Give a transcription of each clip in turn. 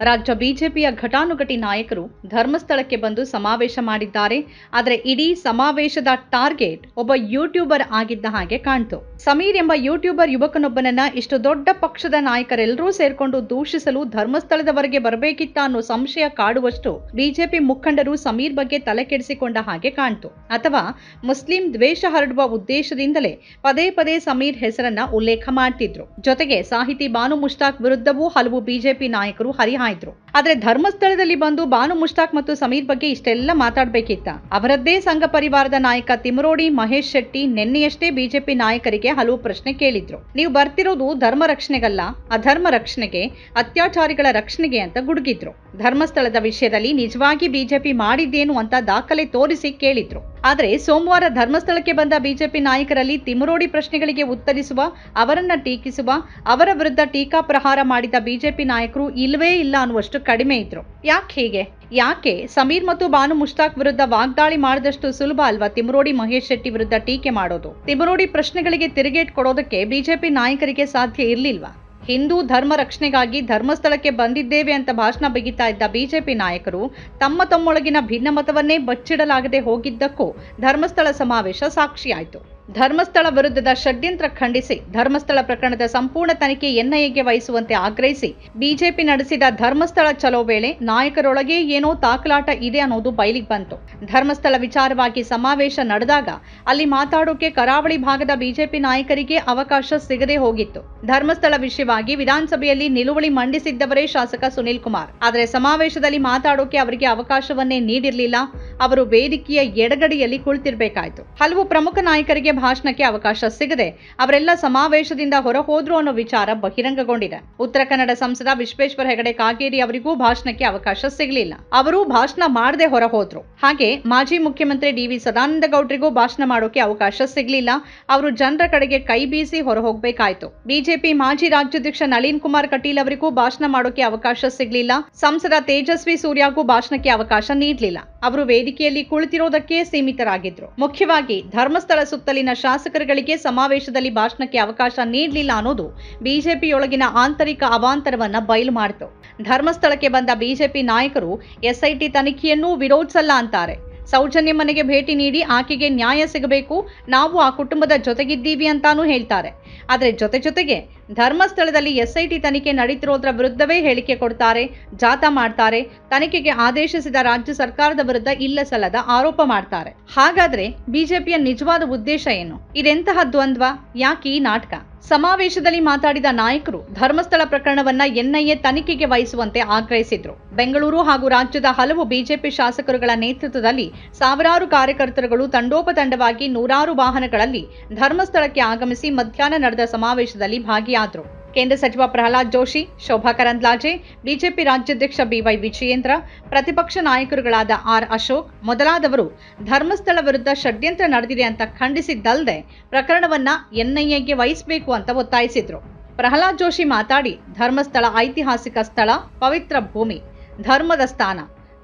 ರಾಜ್ಯ ಬಿಜೆಪಿಯ ಘಟಾನುಘಟಿ ನಾಯಕರು ಧರ್ಮಸ್ಥಳಕ್ಕೆ ಬಂದು ಸಮಾವೇಶ ಮಾಡಿದ್ದಾರೆ. ಆದರೆ ಇಡೀ ಸಮಾವೇಶದ ಟಾರ್ಗೆಟ್ ಒಬ್ಬ ಯೂಟ್ಯೂಬರ್ ಆಗಿದ್ದ ಹಾಗೆ ಕಾಣ್ತು. ಸಮೀರ್ ಎಂಬ ಯೂಟ್ಯೂಬರ್ ಯುವಕನೊಬ್ಬನನ್ನ ಇಷ್ಟು ದೊಡ್ಡ ಪಕ್ಷದ ನಾಯಕರೆಲ್ಲರೂ ಸೇರ್ಕೊಂಡು ದೂಷಿಸಲು ಧರ್ಮಸ್ಥಳದವರೆಗೆ ಬರಬೇಕಿತ್ತ ಅನ್ನೋ ಸಂಶಯ ಕಾಡುವಷ್ಟು ಬಿಜೆಪಿ ಮುಖಂಡರು ಸಮೀರ್ ಬಗ್ಗೆ ತಲೆ ಕೆಡಿಸಿಕೊಂಡ ಹಾಗೆ ಕಾಣ್ತು. ಅಥವಾ ಮುಸ್ಲಿಂ ದ್ವೇಷ ಹರಡುವ ಉದ್ದೇಶದಿಂದಲೇ ಪದೇ ಪದೇ ಸಮೀರ್ ಹೆಸರನ್ನ ಉಲ್ಲೇಖ ಮಾಡ್ತಿದ್ರು. ಜೊತೆಗೆ ಸಾಹಿತಿ ಬಾನು ಮುಷ್ತಾಕ್ ವಿರುದ್ಧವೂ ಹಲವು ಬಿಜೆಪಿ ನಾಯಕರು ಹರಿಹಾಯ್ದ್ರು ಆದ್ರೆ ಧರ್ಮಸ್ಥಳದಲ್ಲಿ ಬಂದು ಬಾನು ಮುಷ್ತಾಕ್ ಮತ್ತು ಸಮೀರ್ ಬಗ್ಗೆ ಇಷ್ಟೆಲ್ಲ ಮಾತಾಡ್ಬೇಕಿತ್ತ? ಅವರದ್ದೇ ಸಂಘ ಪರಿವಾರದ ನಾಯಕ ತಿಮರೋಡಿ, ಮಹೇಶ್ ಶೆಟ್ಟಿ ನಿನ್ನೆಯಷ್ಟೇ ಬಿಜೆಪಿ ನಾಯಕರಿಗೆ ಹಲವು ಪ್ರಶ್ನೆ ಕೇಳಿದ್ರು. ನೀವು ಬರ್ತಿರೋದು ಧರ್ಮ ರಕ್ಷಣೆಗಲ್ಲ, ಅಧರ್ಮ ರಕ್ಷಣೆಗೆ, ಅತ್ಯಾಚಾರಿಗಳ ರಕ್ಷಣೆಗೆ ಅಂತ ಗುಡುಗಿದ್ರು. ಧರ್ಮಸ್ಥಳದ ವಿಷಯದಲ್ಲಿ ನಿಜವಾಗಿ ಬಿಜೆಪಿ ಮಾಡಿದ್ದೇನು ಅಂತ ದಾಖಲೆ ತೋರಿಸಿ ಕೇಳಿದ್ರು. ಆದ್ರೆ ಸೋಮವಾರ ಧರ್ಮಸ್ಥಳಕ್ಕೆ ಬಂದ ಬಿಜೆಪಿ ನಾಯಕರಲ್ಲಿ ತಿಮರೋಡಿ ಪ್ರಶ್ನೆಗಳಿಗೆ ಉತ್ತರಿಸುವ, ಅವರನ್ನ ಟೀಕಿಸುವ, ಅವರ ವಿರುದ್ಧ ಟೀಕಾ ಪ್ರಹಾರ ಮಾಡಿದ ಬಿಜೆಪಿ ನಾಯಕರು ಇಲ್ಲವೇ ಇಲ್ಲ ಅನ್ನುವಷ್ಟು ಕಡಿಮೆ ಇದ್ರು. ಯಾಕೆ ಹೀಗೆ? ಯಾಕೆ? ಸಮೀರ್ ಮತ್ತು ಬಾನು ಮುಷ್ತಾಕ್ ವಿರುದ್ಧ ವಾಗ್ದಾಳಿ ಮಾಡಿದಷ್ಟು ಸುಲಭ ಅಲ್ವಾ ತಿಮರೋಡಿ ಮಹೇಶ್ ಶೆಟ್ಟಿ ವಿರುದ್ಧ ಟೀಕೆ ಮಾಡೋದು? ತಿಮರೋಡಿ ಪ್ರಶ್ನೆಗಳಿಗೆ ತಿರುಗೇಟ್ ಕೊಡೋದಕ್ಕೆ ಬಿಜೆಪಿ ನಾಯಕರಿಗೆ ಸಾಧ್ಯ ಇರ್ಲಿಲ್ವಾ? ಹಿಂದೂ ಧರ್ಮ ರಕ್ಷಣೆಗಾಗಿ ಧರ್ಮಸ್ಥಳಕ್ಕೆ ಬಂದಿದ್ದೇವೆ ಅಂತ ಭಾಷಣ ಬಿಗಿತಾ ಇದ್ದ ಬಿಜೆಪಿ ನಾಯಕರು ತಮ್ಮ ತಮ್ಮೊಳಗಿನ ಭಿನ್ನಮತವನ್ನೇ ಬಚ್ಚಿಡಲಾಗದೆ ಹೋಗಿದ್ದಕ್ಕೂ ಧರ್ಮಸ್ಥಳ ಸಮಾವೇಶ ಸಾಕ್ಷಿಯಾಯಿತು. ಧರ್ಮಸ್ಥಳ ವಿರುದ್ಧದ ಷಡ್ಯಂತ್ರ ಖಂಡಿಸಿ, ಧರ್ಮಸ್ಥಳ ಪ್ರಕರಣದ ಸಂಪೂರ್ಣ ತನಿಖೆ ಎನ್ಐಎಗೆ ವಹಿಸುವಂತೆ ಆಗ್ರಹಿಸಿ, ಬಿಜೆಪಿ ನಡೆಸಿದ ಧರ್ಮಸ್ಥಳ ಚಲೋ ವೇಳೆ ನಾಯಕರೊಳಗೆ ಏನೋ ತಾಕಲಾಟ ಇದೆ ಅನ್ನೋದು ಬಯಲಿಗೆ ಬಂತು. ಧರ್ಮಸ್ಥಳ ವಿಚಾರವಾಗಿ ಸಮಾವೇಶ ನಡೆದಾಗ ಅಲ್ಲಿ ಮಾತಾಡೋಕೆ ಕರಾವಳಿ ಭಾಗದ ಬಿಜೆಪಿ ನಾಯಕರಿಗೆ ಅವಕಾಶ ಸಿಗದೆ ಹೋಗಿತ್ತು. ಧರ್ಮಸ್ಥಳ ವಿಷಯವಾಗಿ ವಿಧಾನಸಭೆಯಲ್ಲಿ ನಿಲುವಳಿ ಮಂಡಿಸಿದ್ದವರೇ ಶಾಸಕ ಸುನಿಲ್ ಕುಮಾರ್. ಆದರೆ ಸಮಾವೇಶದಲ್ಲಿ ಮಾತಾಡೋಕೆ ಅವರಿಗೆ ಅವಕಾಶವನ್ನೇ ನೀಡಿರಲಿಲ್ಲ. ಅವರು ವೇದಿಕೆಯ ಎಡಗಡೆಯಲ್ಲಿ ಕುಳಿತಿರಬೇಕಾಯಿತು. ಹಲವು ಪ್ರಮುಖ ನಾಯಕರಿಗೆ ಭಾಷಣಕ್ಕೆ ಅವಕಾಶ ಸಿಗದೆ ಅವರೆಲ್ಲ ಸಮಾವೇಶದಿಂದ ಹೊರಹೋದ್ರು ಅನ್ನೋ ವಿಚಾರ ಬಹಿರಂಗಗೊಂಡಿದೆ. ಉತ್ತರ ಕನ್ನಡ ಸಂಸದ ವಿಶ್ವೇಶ್ವರ ಹೆಗಡೆ ಕಾಗೇರಿ ಅವರಿಗೂ ಭಾಷಣಕ್ಕೆ ಅವಕಾಶ ಸಿಗಲಿಲ್ಲ. ಅವರು ಭಾಷಣ ಮಾಡದೆ ಹೊರ ಹೋದ್ರು ಹಾಗೆ ಮಾಜಿ ಮುಖ್ಯಮಂತ್ರಿ ಡಿ ವಿ ಸದಾನಂದ ಗೌಡ್ರಿಗೂ ಭಾಷಣ ಮಾಡೋಕೆ ಅವಕಾಶ ಸಿಗಲಿಲ್ಲ. ಅವರು ಜನರ ಕಡೆಗೆ ಕೈ ಬೀಸಿ ಹೊರ ಹೋಗ್ಬೇಕಾಯ್ತು ಬಿಜೆಪಿ ಮಾಜಿ ರಾಜ್ಯಾಧ್ಯಕ್ಷ ನಳಿನ್ ಕುಮಾರ್ ಕಟೀಲ್ ಅವರಿಗೂ ಭಾಷಣ ಮಾಡೋಕೆ ಅವಕಾಶ ಸಿಗಲಿಲ್ಲ. ಸಂಸದ ತೇಜಸ್ವಿ ಸೂರ್ಯಗೂ ಭಾಷಣಕ್ಕೆ ಅವಕಾಶ ನೀಡಲಿಲ್ಲ. ಅವರು ವೇದಿಕೆಯಲ್ಲಿ ಕುಳಿತಿರೋದಕ್ಕೆ ಸೀಮಿತರಾಗಿದ್ರು. ಮುಖ್ಯವಾಗಿ ಧರ್ಮಸ್ಥಳ ಸುತ್ತಲಿನ ಶಾಸಕರುಗಳಿಗೆ ಸಮಾವೇಶದಲ್ಲಿ ಭಾಷಣಕ್ಕೆ ಅವಕಾಶ ನೀಡಲಿಲ್ಲ ಅನ್ನೋದು ಬಿಜೆಪಿಯೊಳಗಿನ ಆಂತರಿಕ ಅವಾಂತರವನ್ನ ಬಯಲು ಮಾಡಿತು. ಧರ್ಮಸ್ಥಳಕ್ಕೆ ಬಂದ ಬಿಜೆಪಿ ನಾಯಕರು ಎಸ್ಐಟಿ ತನಿಖೆಯನ್ನೂ ವಿರೋಧಿಸಲ್ಲ ಅಂತಾರೆ. ಸೌಜನ್ಯ ಮನೆಗೆ ಭೇಟಿ ನೀಡಿ ಆಕೆಗೆ ನ್ಯಾಯ ಸಿಗಬೇಕು, ನಾವು ಆ ಕುಟುಂಬದ ಜೊತೆಗಿದ್ದೀವಿ ಅಂತಾನೂ ಹೇಳ್ತಾರೆ. ಆದರೆ ಜೊತೆ ಜೊತೆಗೆ ಧರ್ಮಸ್ಥಳದಲ್ಲಿ ಎಸ್ಐಟಿ ತನಿಖೆ ನಡೀತಿರೋದ್ರ ವಿರುದ್ಧವೇ ಹೇಳಿಕೆ ಕೊಡ್ತಾರೆ ಜಾಥಾ ಮಾಡ್ತಾರೆ, ತನಿಖೆಗೆ ಆದೇಶಿಸಿದ ರಾಜ್ಯ ಸರ್ಕಾರದ ವಿರುದ್ಧ ಇಲ್ಲ ಸಲ್ಲದ ಆರೋಪ ಮಾಡ್ತಾರೆ. ಹಾಗಾದ್ರೆ ಬಿಜೆಪಿಯ ನಿಜವಾದ ಉದ್ದೇಶ ಏನು? ಇದೆಂತಹ ದ್ವಂದ್ವ? ಯಾಕೆ ಈ ನಾಟಕ? ಸಮಾವೇಶದಲ್ಲಿ ಮಾತಾಡಿದ ನಾಯಕರು ಧರ್ಮಸ್ಥಳ ಪ್ರಕರಣವನ್ನ ಎನ್ಐಎ ತನಿಖೆಗೆ ವಹಿಸುವಂತೆ ಆಗ್ರಹಿಸಿದ್ರು. ಬೆಂಗಳೂರು ಹಾಗೂ ರಾಜ್ಯದ ಹಲವು ಬಿಜೆಪಿ ಶಾಸಕರುಗಳ ನೇತೃತ್ವದಲ್ಲಿ ಸಾವಿರಾರು ಕಾರ್ಯಕರ್ತರುಗಳು ತಂಡೋಪತಂಡವಾಗಿ ನೂರಾರು ವಾಹನಗಳಲ್ಲಿ ಧರ್ಮಸ್ಥಳಕ್ಕೆ ಆಗಮಿಸಿ ಮಧ್ಯಾಹ್ನ ನಡೆದ ಸಮಾವೇಶದಲ್ಲಿ ಭಾಗಿಯಾದರು ಕೇಂದ್ರ ಸಚಿವ ಪ್ರಹ್ಲಾದ್ ಜೋಶಿ, ಶೋಭಾ ಕರಂದ್ಲಾಜೆ, ಬಿಜೆಪಿ ರಾಜ್ಯಾಧ್ಯಕ್ಷ ಬಿವೈ ವಿಜಯೇಂದ್ರ, ಪ್ರತಿಪಕ್ಷ ನಾಯಕರುಗಳಾದ ಆರ್ ಅಶೋಕ್ ಮೊದಲಾದವರು ಧರ್ಮಸ್ಥಳ ವಿರುದ್ಧ ಷಡ್ಯಂತ್ರ ನಡೆದಿದೆ ಅಂತ ಖಂಡಿಸಿದ್ದಲ್ಲದೆ ಪ್ರಕರಣವನ್ನ ಎನ್ಐಎಗೆ ವಹಿಸಬೇಕು ಅಂತ ಒತ್ತಾಯಿಸಿದ್ರು. ಪ್ರಹ್ಲಾದ್ ಜೋಶಿ ಮಾತಾಡಿ, ಧರ್ಮಸ್ಥಳ ಐತಿಹಾಸಿಕ ಸ್ಥಳ, ಪವಿತ್ರ ಭೂಮಿ, ಧರ್ಮದ ಸ್ಥಾನ.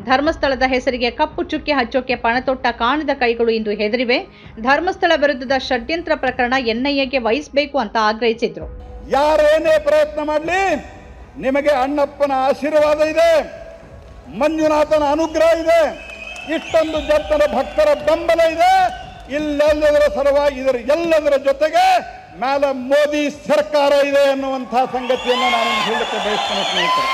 ಧರ್ಮಸ್ಥಳದ ಹೆಸರಿಗೆ ಕಪ್ಪು ಚುಕ್ಕೆ ಹಚ್ಚೋಕೆ ಪಣತೊಟ್ಟ ಕಾಣದ ಕೈಗಳು ಇಂದು ಹೆದರಿವೆ. ಧರ್ಮಸ್ಥಳ ವಿರುದ್ಧದ ಷಡ್ಯಂತ್ರ ಪ್ರಕರಣ ಎನ್ಐಎಗೆ ವಹಿಸಬೇಕು ಅಂತ ಆಗ್ರಹಿಸಿದ್ರು. ಯಾರೇನೇ ಪ್ರಯತ್ನ ಮಾಡಲಿ, ನಿಮಗೆ ಅಣ್ಣಪ್ಪನ ಆಶೀರ್ವಾದ ಇದೆ, ಮಂಜುನಾಥನ ಅನುಗ್ರಹ ಇದೆ, ಇಷ್ಟೊಂದು ಜನರ ಭಕ್ತರ ಬೆಂಬಲ ಇದೆ, ಇಲ್ಲೆಲ್ಲದರ ಸಲುವಾಗಿ ಇದರ ಎಲ್ಲದರ ಜೊತೆಗೆ ಮೇಲೆ ಮೋದಿ ಸರ್ಕಾರ ಇದೆ ಎನ್ನುವಂತಹ ಸಂಗತಿಯನ್ನು ನಾನು ಹೇಳಕ್ಕೆ ಬಯಸ್ತೇನೆ ಸ್ನೇಹಿತರೆ.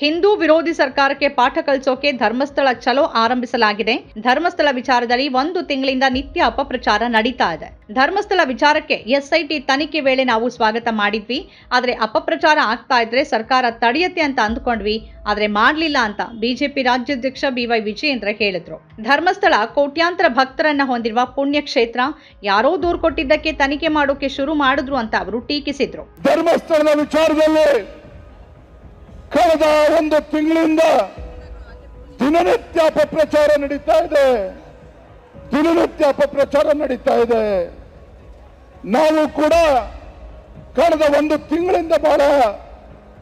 ಹಿಂದೂ ವಿರೋಧಿ ಸರ್ಕಾರಕ್ಕೆ ಪಾಠ ಕಲಿಸೋಕೆ ಧರ್ಮಸ್ಥಳ ಚಲೋ ಆರಂಭಿಸಲಾಗಿದೆ. ಧರ್ಮಸ್ಥಳ ವಿಚಾರದಲ್ಲಿ ಒಂದು ತಿಂಗಳಿಂದ ನಿತ್ಯ ಅಪಪ್ರಚಾರ ನಡೀತಾ ಇದೆ. ಧರ್ಮಸ್ಥಳ ವಿಚಾರಕ್ಕೆ ಎಸ್ಐಟಿ ತನಿಖೆ ವೇಳೆ ನಾವು ಸ್ವಾಗತ ಮಾಡಿದ್ವಿ. ಆದ್ರೆ ಅಪಪ್ರಚಾರ ಆಗ್ತಾ ಇದ್ರೆ ಸರ್ಕಾರ ತಡೆಯತ್ತೆ ಅಂತ ಅಂದ್ಕೊಂಡ್ವಿ. ಆದ್ರೆ ಮಾಡ್ಲಿಲ್ಲ ಅಂತ ಬಿಜೆಪಿ ರಾಜ್ಯಾಧ್ಯಕ್ಷ ಬಿವೈ ವಿಜಯೇಂದ್ರ ಹೇಳಿದ್ರು. ಧರ್ಮಸ್ಥಳ ಕೋಟ್ಯಾಂತರ ಭಕ್ತರನ್ನ ಹೊಂದಿರುವ ಪುಣ್ಯಕ್ಷೇತ್ರ ಯಾರೋ ದೂರು ಕೊಟ್ಟಿದ್ದಕ್ಕೆ ತನಿಖೆ ಮಾಡೋಕೆ ಶುರು ಮಾಡಿದ್ರು ಅಂತ ಅವರು ಟೀಕಿಸಿದ್ರು. ಧರ್ಮಸ್ಥಳದ ವಿಚಾರದಲ್ಲಿ ಕಳೆದ ಒಂದು ತಿಂಗಳಿಂದ ದಿನನಿತ್ಯ ಅಪಪ್ರಚಾರ ನಡೀತಾ ಇದೆ. ದಿನನಿತ್ಯ ಅಪಪ್ರಚಾರ ನಡೀತಾ ಇದೆ. ನಾವು ಕೂಡ ಕಳೆದ ಒಂದು ತಿಂಗಳಿಂದ ಬಹಳ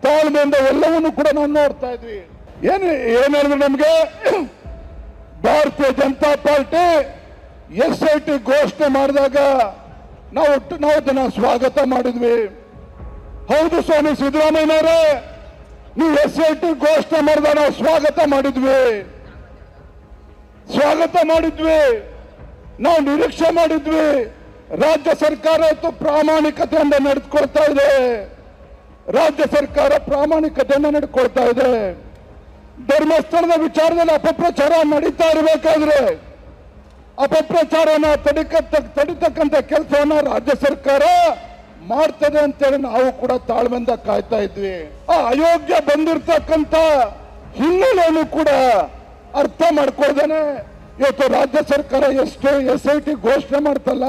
ತಾಳ್ಮೆಯಿಂದ ಎಲ್ಲವನ್ನೂ ಕೂಡ ನಾವು ನೋಡ್ತಾ ಇದ್ವಿ. ಏನು ಏನಂದ್ರೆ ನಮಗೆ? Bharatiya Janata party S I T ಘೋಷಣೆ ಮಾಡಿದಾಗ ನಾವು ನಾವು ಸ್ವಾಗತ ಮಾಡಿದ್ವಿ. ಹೌದು ಸ್ವಾಮಿ ಸಿದ್ದರಾಮಯ್ಯನವರೇ. ನೀವು ಎಸ್ ಐ ಟಿ ಘೋಷಣೆ ಮಾಡಿದ ನಾವು ಸ್ವಾಗತ ಮಾಡಿದ್ವಿ. ಸ್ವಾಗತ ಮಾಡಿದ್ವಿ. ನಾವು ನಿರೀಕ್ಷೆ ಮಾಡಿದ್ವಿ. ರಾಜ್ಯ ಸರ್ಕಾರ ಇವತ್ತು ಪ್ರಾಮಾಣಿಕತೆಯಿಂದ ನಡೆದುಕೊಳ್ತಾ ಇದೆ. ರಾಜ್ಯ ಸರ್ಕಾರ ಪ್ರಾಮಾಣಿಕತೆಯನ್ನು ನಡ್ಕೊಳ್ತಾ ಇದೆ. ಧರ್ಮಸ್ಥಳದ ವಿಚಾರದಲ್ಲಿ ಅಪಪ್ರಚಾರ ನಡೀತಾ ಇರಬೇಕಾದ್ರೆ ಅಪಪ್ರಚಾರನ ತಡಿಕ ತಡಿತಕ್ಕಂಥ ಕೆಲಸವನ್ನ ರಾಜ್ಯ ಸರ್ಕಾರ ಮಾಡ್ತದೆ ಅಂತೇಳಿ ನಾವು ಕೂಡ ತಾಳ್ಮೆಯಿಂದ ಕಾಯ್ತಾ ಇದ್ವಿ. ಆ ಅಯೋಗ್ಯ ಬಂದಿರ್ತಕ್ಕಂಥ ಹಿನ್ನೆಲೆಯನ್ನು ಕೂಡ ಅರ್ಥ ಮಾಡ್ಕೊಳ್ದೇನೆ. ಇವತ್ತು ರಾಜ್ಯ ಸರ್ಕಾರ ಎಷ್ಟು ಎಸ್ ಐ ಟಿ ಘೋಷಣೆ ಮಾಡ್ತಲ್ಲ,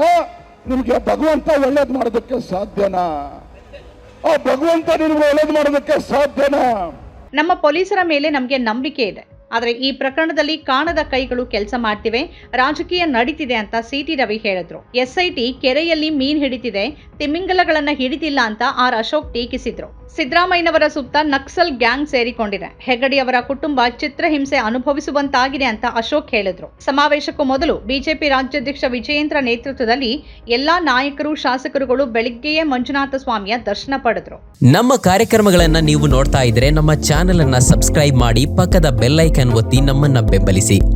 ನಿಮ್ಗೆ ಭಗವಂತ ಒಳ್ಳೇದು ಮಾಡೋದಕ್ಕೆ ಸಾಧ್ಯನಾ? ಆ ಭಗವಂತ ನಿಮ್ಗೆ ಒಳ್ಳೇದು ಮಾಡೋದಕ್ಕೆ ಸಾಧ್ಯನಾ? ನಮ್ಮ ಪೊಲೀಸರ ಮೇಲೆ ನಮಗೆ ನಂಬಿಕೆ ಇದೆ. ಆದರೆ ಈ ಪ್ರಕರಣದಲ್ಲಿ ಕಾಣದ ಕೈಗಳು ಕೆಲಸ ಮಾಡ್ತಿವೆ, ರಾಜಕೀಯ ನಡೀತಿದೆ ಅಂತ ಸಿಟಿ ರವಿ ಹೇಳಿದ್ರು. ಎಸ್ಐಟಿ ಕೆರೆಯಲ್ಲಿ ಮೀನ್ ಹಿಡಿತಿದೆ, ತಿಮಿಂಗಲಗಳನ್ನ ಹಿಡಿತಿಲ್ಲ ಅಂತ ಆರ್ ಅಶೋಕ್ ಟೀಕಿಸಿದ್ರು. ಸಿದ್ದರಾಮಯ್ಯನವರ ಸುತ್ತ ನಕ್ಸಲ್ ಗ್ಯಾಂಗ್ ಸೇರಿಕೊಂಡಿದೆ. ಹೆಗಡಿ ಅವರ ಕುಟುಂಬ ಚಿತ್ರಹಿಂಸೆ ಅನುಭವಿಸುವಂತಾಗಿದೆ ಅಂತ ಅಶೋಕ್ ಹೇಳಿದ್ರು. ಸಮಾವೇಶಕ್ಕೂ ಮೊದಲು ಬಿಜೆಪಿ ರಾಜ್ಯಾಧ್ಯಕ್ಷ ವಿಜಯೇಂದ್ರ ನೇತೃತ್ವದಲ್ಲಿ ಎಲ್ಲಾ ನಾಯಕರು, ಶಾಸಕರುಗಳು ಬೆಳಿಗ್ಗೆಯೇ ಮಂಜುನಾಥ ಸ್ವಾಮಿಯ ದರ್ಶನ ಪಡೆದ್ರು. ನಮ್ಮ ಕಾರ್ಯಕ್ರಮಗಳನ್ನ ನೀವು ನೋಡ್ತಾ ಇದ್ರೆ ನಮ್ಮ ಚಾನೆಲ್ ಅನ್ನ ಸಬ್ಸ್ಕ್ರೈಬ್ ಮಾಡಿ ಪಕ್ಕದ ಬೆಲ್ಲೈಕನ್ ಒತ್ತಿ ನಮ್ಮನ್ನ ಬೆಂಬಲಿಸಿ.